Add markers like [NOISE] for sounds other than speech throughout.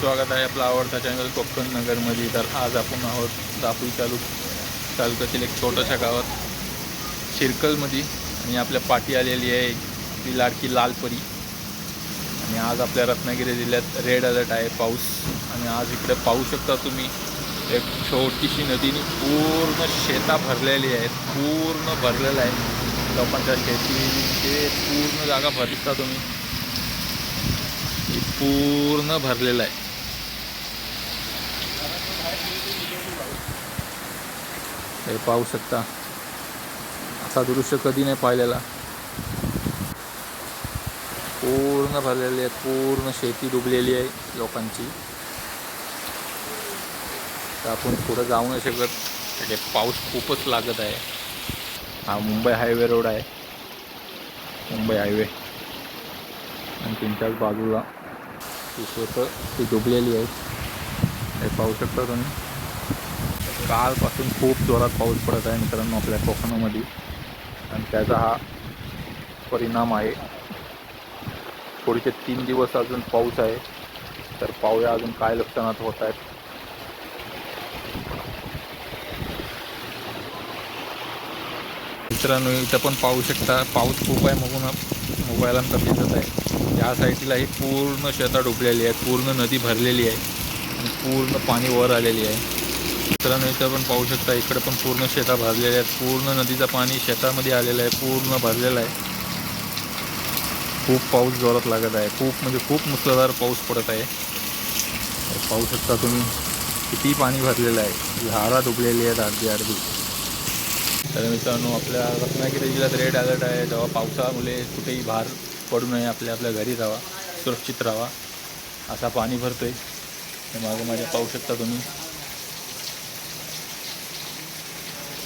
स्वागत आहे आपला आवडता चॅनल कोकण नगरमध्ये. तर आज आपण आहोत दापोली तालुक तालुक्यातील एक छोट्याशा गावात शिरकलमध्ये. आणि आपल्या पाठी आलेली आहे ती लाडकी लालपरी. आणि आज आपल्या रत्नागिरी जिल्ह्यात रेड अलर्ट आहे पाऊस. आणि आज इकडे पाहू शकता तुम्ही एक छोटीशी नदीने पूर्ण शेता भरलेली आहेत. पूर्ण भरलेलं आहे. लोकांच्या शेतीचे पूर्ण जागा भरता तुम्ही. पूर्ण भरलेलं आहे. हे पाहू शकता. असा दृश्य कधी नाही पाहिलेला. पूर्ण भरलेली आहे पूर्ण शेती डुबलेली आहे लोकांची. तर आपण पुढं जाऊ नाही शकत. त्याचे पाऊस खूपच लागत आहे. हा मुंबई हायवे रोड आहे. मुंबई हायवे. आणि त्यांच्याच बाजूला ती शेतं ती डुबलेली आहेत. हे पाहू शकता तुम्ही. कालपासून खूप जोरात पाऊस पडत आहे मित्रांनो आपल्या कोकणामध्ये. आणि त्याचा हा परिणाम आहे. थोडेसे तीन दिवस अजून पाऊस आहे. तर पावया अजून काय लक्षणात होत आहेत मित्रांनो इथं पण पाहू शकता पाऊस खूप आहे म्हणून मोबाईलांचा दिसत आहे. या साईडला ही पूर्ण शेतात डुबलेली आहे पूर्ण नदी भरलेली आहे. आणि पूर्ण पाणी वर आलेली आहे. मित्रांनो इथं पण पाहू शकता इकडं पण पूर्ण शेता भरलेल्या आहेत. पूर्ण नदीचं पाणी शेतामध्ये आलेलं आहे पूर्ण भरलेलं आहे. खूप पाऊस जोरात लागत आहे. खूप म्हणजे खूप मुसळधार पाऊस पडत आहे. पाहू शकता तुम्ही किती पाणी भरलेलं आहे. झाडा डुबलेली आहेत अर्धी अर्धी. तर मित्रांनो आपल्या रत्नागिरी जिल्ह्यात रेड अलर्ट आहे. जेव्हा पावसामुळे कुठेही बाहेर पडू नये आपल्या आपल्या घरी राहा सुरक्षित राहा. असा पाणी भरतो आहे मागं माझ्या पाहू शकता तुम्ही.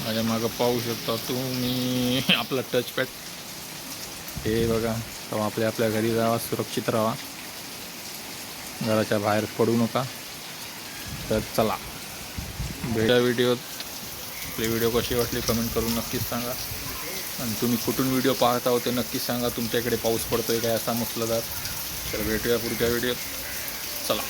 माझ्या मागं पाहू शकता तुम्ही. [LAUGHS] आपला टचपॅड हे बघा तेव्हा आपल्या आपल्या घरी राहा सुरक्षित राहा. घराच्या बाहेर पडू नका. तर चला. भेटा व्हिडिओत आपली व्हिडिओ कशी वाटली कमेंट करून नक्कीच सांगा. आणि तुम्ही कुठून व्हिडिओ पाहत आहोत ते नक्कीच सांगा. तुमच्याकडे पाऊस पाऊस पडतोय काय असा मुसळधार तर भेटूया पुढच्या व्हिडिओत चला.